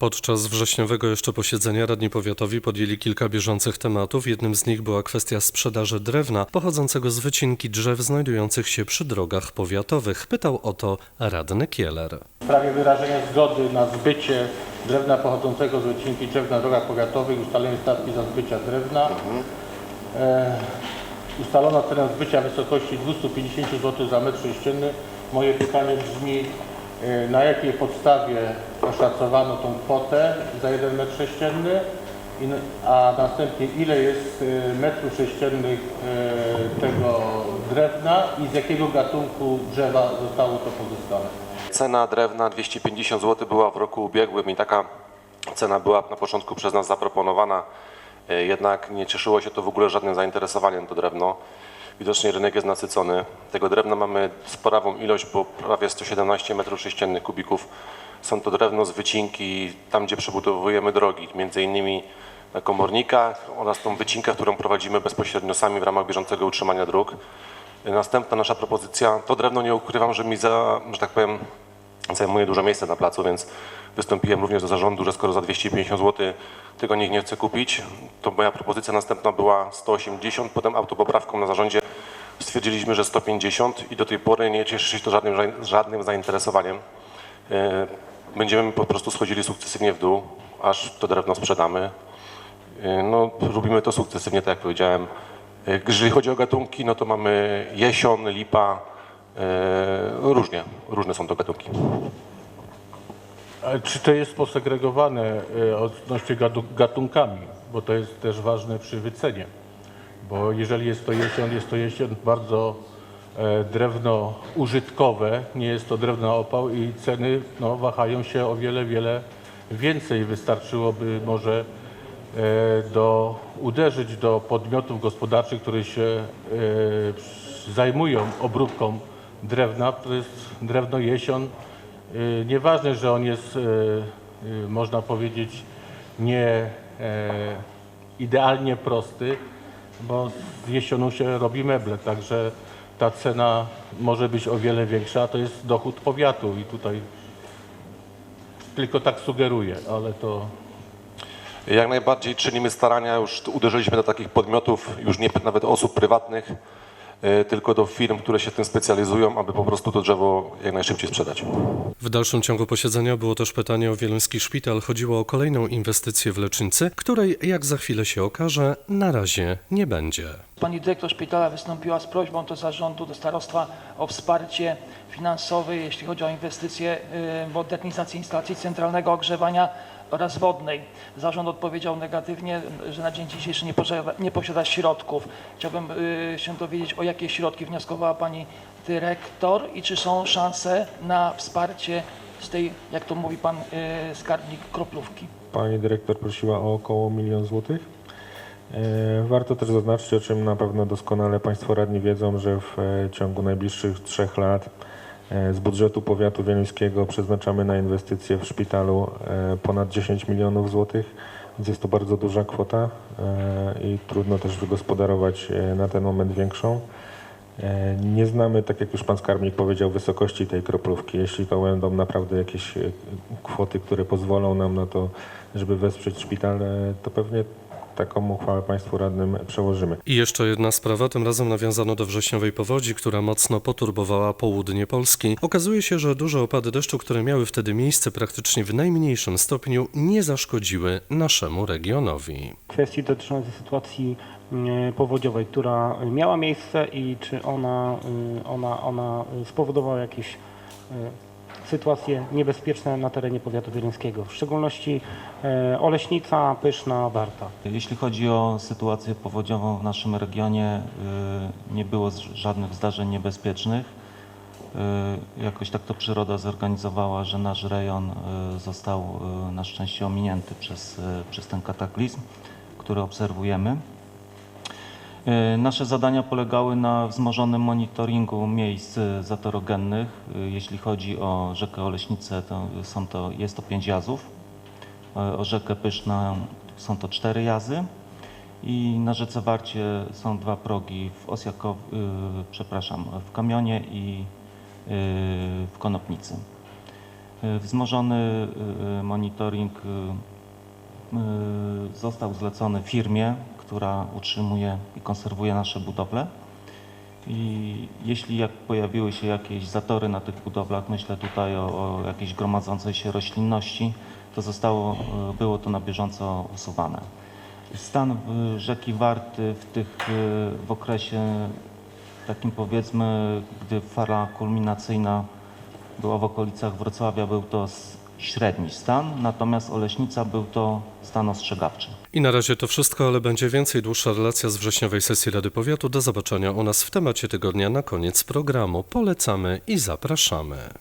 Podczas wrześniowego jeszcze posiedzenia radni powiatowi podjęli kilka bieżących tematów. Jednym z nich była kwestia sprzedaży drewna pochodzącego z wycinki drzew znajdujących się przy drogach powiatowych. Pytał o to radny Kieler. W sprawie wyrażenia zgody na zbycie drewna pochodzącego z wycinki drzew na drogach powiatowych ustalenie stawki za zbycia drewna. E, ustalono cenę zbycia w wysokości 250 zł za metr sześcienny. Moje pytanie brzmi, na jakiej podstawie oszacowano tą kwotę za 1 metr sześcienny, a następnie ile jest e, metrów sześciennych e, tego drewna i z jakiego gatunku drzewa zostało to pozyskane. Cena drewna 250 zł była w roku ubiegłym i taka cena była na początku przez nas zaproponowana, jednak nie cieszyło się to w ogóle żadnym zainteresowaniem to drewno. Widocznie rynek jest nasycony. Tego drewna mamy sporawą ilość, bo prawie 117 m3 kubików. Są to drewno z wycinki, tam gdzie przebudowujemy drogi, między innymi na komornikach oraz tą wycinkę, którą prowadzimy bezpośrednio sami w ramach bieżącego utrzymania dróg. Następna nasza propozycja, to drewno nie ukrywam, że mi za, że tak powiem, zajmuje dużo miejsca na placu, więc wystąpiłem również do zarządu, że skoro za 250 zł tego nikt nie chce kupić, to moja propozycja następna była 180, potem autopoprawką na zarządzie stwierdziliśmy, że 150 i do tej pory nie cieszy się to żadnym, żadnym zainteresowaniem. E, Będziemy po prostu schodzili sukcesywnie w dół, aż to drewno sprzedamy. E, No, robimy to sukcesywnie, tak jak powiedziałem. E, Jeżeli chodzi o gatunki, no to mamy jesion, lipa, różnie, różne są to gatunki. A czy to jest posegregowane odnośnie gatunkami? Bo to jest też ważne przy wycenie. Bo jeżeli jest to jesion, jest to jesion bardzo e, drewno użytkowe, nie jest to drewno opał i ceny no, wahają się o wiele, wiele więcej. Wystarczyłoby może e, do, uderzyć do podmiotów gospodarczych, które się e, zajmują obróbką drewna. To jest drewno jesion. Nieważne, że on jest, można powiedzieć, nie idealnie prosty, bo z jesionu się robi meble, także ta cena może być o wiele większa, a to jest dochód powiatu i tutaj tylko tak sugeruję, ale to Jak najbardziej czynimy starania, już uderzyliśmy do takich podmiotów, już nie nawet osób prywatnych, tylko do firm, które się tym specjalizują, aby po prostu to drzewo jak najszybciej sprzedać. W dalszym ciągu posiedzenia było też pytanie o Wieluński Szpital. Chodziło o kolejną inwestycję w lecznicy, której, jak za chwilę się okaże, na razie nie będzie. Pani dyrektor szpitala wystąpiła z prośbą do zarządu, do starostwa o wsparcie finansowe, jeśli chodzi o inwestycje y, modernizację instalacji centralnego ogrzewania oraz wodnej. Zarząd odpowiedział negatywnie, że na dzień dzisiejszy nie posiada, nie posiada środków. Chciałbym y, się dowiedzieć, o jakie środki wnioskowała pani dyrektor i czy są szanse na wsparcie z tej, jak to mówi pan y, skarbnik, kroplówki. Pani dyrektor prosiła o około milion złotych. E, Warto też zaznaczyć, o czym na pewno doskonale Państwo radni wiedzą, że w e, ciągu najbliższych trzech lat z budżetu powiatu wieluńskiego przeznaczamy na inwestycje w szpitalu e, ponad 10 milionów złotych, więc jest to bardzo duża kwota e, i trudno też wygospodarować e, na ten moment większą. E, Nie znamy, tak jak już pan skarbnik powiedział, wysokości tej kroplówki. Jeśli to będą naprawdę jakieś e, kwoty, które pozwolą nam na to, żeby wesprzeć szpital, e, to pewnie taką uchwałę Państwu radnym przełożymy. I jeszcze jedna sprawa, tym razem nawiązano do wrześniowej powodzi, która mocno poturbowała południe Polski. Okazuje się, że duże opady deszczu, które miały wtedy miejsce praktycznie w najmniejszym stopniu, nie zaszkodziły naszemu regionowi. kwestii dotyczącej sytuacji mm, powodziowej, która miała miejsce i czy ona, y, ona, ona spowodowała jakieś y, sytuacje niebezpieczne na terenie powiatu wieluńskiego, w szczególności y, Oleśnica, Pyszna, Warta. Jeśli chodzi o sytuację powodziową w naszym regionie, y, nie było żadnych zdarzeń niebezpiecznych. Y, Jakoś tak to przyroda zorganizowała, że nasz rejon został na szczęście ominięty przez, przez ten kataklizm, który obserwujemy. Y, Nasze zadania polegały na wzmożonym monitoringu miejsc y, zatorogennych. Y, Jeśli chodzi o rzekę Oleśnicę, to są to, jest to pięć jazów. O rzekę Pyszną są to cztery jazy i na rzece Warcie są dwa progi w Osjakow, przepraszam, w Kamionie i w Konopnicy. Wzmożony monitoring został zlecony firmie, która utrzymuje i konserwuje nasze budowle. I jeśli jak pojawiły się jakieś zatory na tych budowlach, myślę tutaj o, o jakiejś gromadzącej się roślinności, to zostało, y, było to na bieżąco usuwane. Stan rzeki Warty w, tych, y, w okresie takim powiedzmy, gdy fala kulminacyjna była w okolicach Wrocławia, był to średni stan, natomiast Oleśnica był to stan ostrzegawczy. I na razie to wszystko, ale będzie więcej dłuższa relacja z wrześniowej sesji Rady Powiatu. Do zobaczenia u nas w temacie tygodnia na koniec programu. Polecamy i zapraszamy.